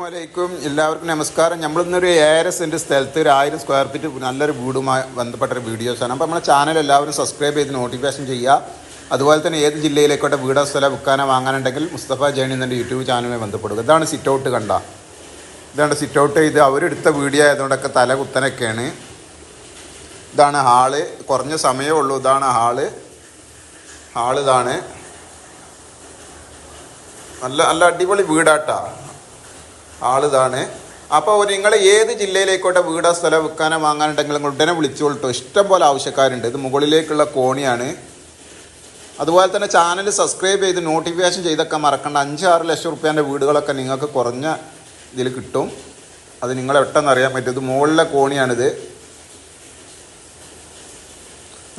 എല്ലാവർക്കും നമസ്കാരം. നമ്മളിന്നൊരു ഏഴര സെന്റ് സ്ഥലത്ത് ഒരു ആയിരം സ്ക്വയർ ഫീറ്റ് നല്ലൊരു വീടുമായി ബന്ധപ്പെട്ടൊരു വീഡിയോസാണ് അപ്പോൾ നമ്മുടെ ചാനൽ എല്ലാവരും സബ്സ്ക്രൈബ് ചെയ്ത് നോട്ടിഫിക്കേഷൻ ചെയ്യുക. അതുപോലെ തന്നെ ഏത് ജില്ലയിലേക്കോട്ടെ വീടോ സ്ഥലം വിൽക്കാനോ വാങ്ങാനുണ്ടെങ്കിൽ മുസ്തഫ ജൈനി എന്നെ യൂട്യൂബ് ചാനലുമായി ബന്ധപ്പെടുക. ഇതാണ് സിറ്റ് ഔട്ട് കണ്ട. ഇതാണ് സിറ്റ് ഔട്ട് ഇത് അവരെടുത്ത വീഡിയോ ആയതുകൊണ്ടൊക്കെ തല കുത്തനൊക്കെയാണ്. ഇതാണ് ഹാൾ കുറഞ്ഞ സമയമേ ഉള്ളൂ. ഇതാണ് ഹാൾ ഹാൾ ഇതാണ്. നല്ല നല്ല അടിപൊളി വീടാട്ടാ. ആളിതാണ്. അപ്പോൾ നിങ്ങൾ ഏത് ജില്ലയിലേക്കോട്ടെ വീടോ സ്ഥലം വിൽക്കാനോ വാങ്ങാനുണ്ടെങ്കിൽ നിങ്ങൾ ഉടനെ വിളിച്ചോളട്ടോ ഇഷ്ടം പോലെ ആവശ്യക്കാരുണ്ട്. ഇത് മുകളിലേക്കുള്ള കോണിയാണ്. അതുപോലെ തന്നെ ചാനൽ സബ്സ്ക്രൈബ് ചെയ്ത് നോട്ടിഫിക്കേഷൻ ചെയ്തൊക്കെ മറക്കേണ്ട. അഞ്ച് ആറ് ലക്ഷം റുപ്യേന്റെ വീടുകളൊക്കെ നിങ്ങൾക്ക് കുറഞ്ഞ ഇതിൽ കിട്ടും. അത് നിങ്ങൾ പെട്ടെന്ന് അറിയാൻ പറ്റും. ഇത് മുകളിലെ കോണിയാണിത്.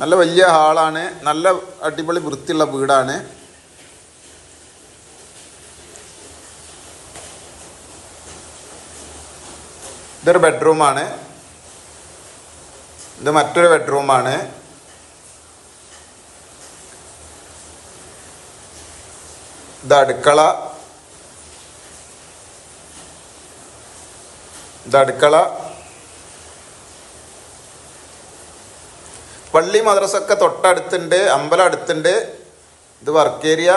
നല്ല വലിയ ഹാളാണ്. നല്ല അടിപൊളി വൃത്തിയുള്ള വീടാണ്. ഇതൊരു ബെഡ്റൂമാണ് ഇത് മറ്റൊരു ബെഡ്റൂമാണ് ഇത് അടുക്കള. ഇത് അടുക്കള. പള്ളി മദ്രസൊക്കെ തൊട്ടടുത്തുണ്ട് അമ്പലം അടുത്തുണ്ട് ഇത് വർക്ക് ഏരിയ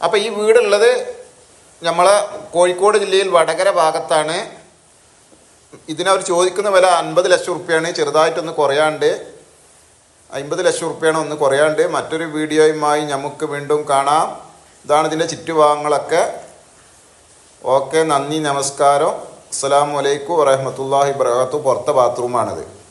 അപ്പോൾ ഈ വീടുള്ളത് നമ്മളെ കോഴിക്കോട് ജില്ലയിൽ വടകര ഭാഗത്താണ്. ഇതിനവർ ചോദിക്കുന്ന വില അൻപത് ലക്ഷം റുപ്യാണ്. ചെറുതായിട്ടൊന്ന് കുറയാണ്ട് അൻപത് ലക്ഷം റുപ്യാണ് ഒന്ന് കുറയാണ്ട് മറ്റൊരു വീഡിയോയുമായി നമുക്ക് വീണ്ടും കാണാം. ഇതാണ് ഇതിന്റെ ചുറ്റുഭാഗങ്ങളൊക്കെ. ഓക്കെ നന്ദി നമസ്കാരം. അസ്സാം വലൈക്കും വറഹമത്തല്ലാഹി വബർക്കാത്തു പുറത്തെ ബാത്റൂമാണിത്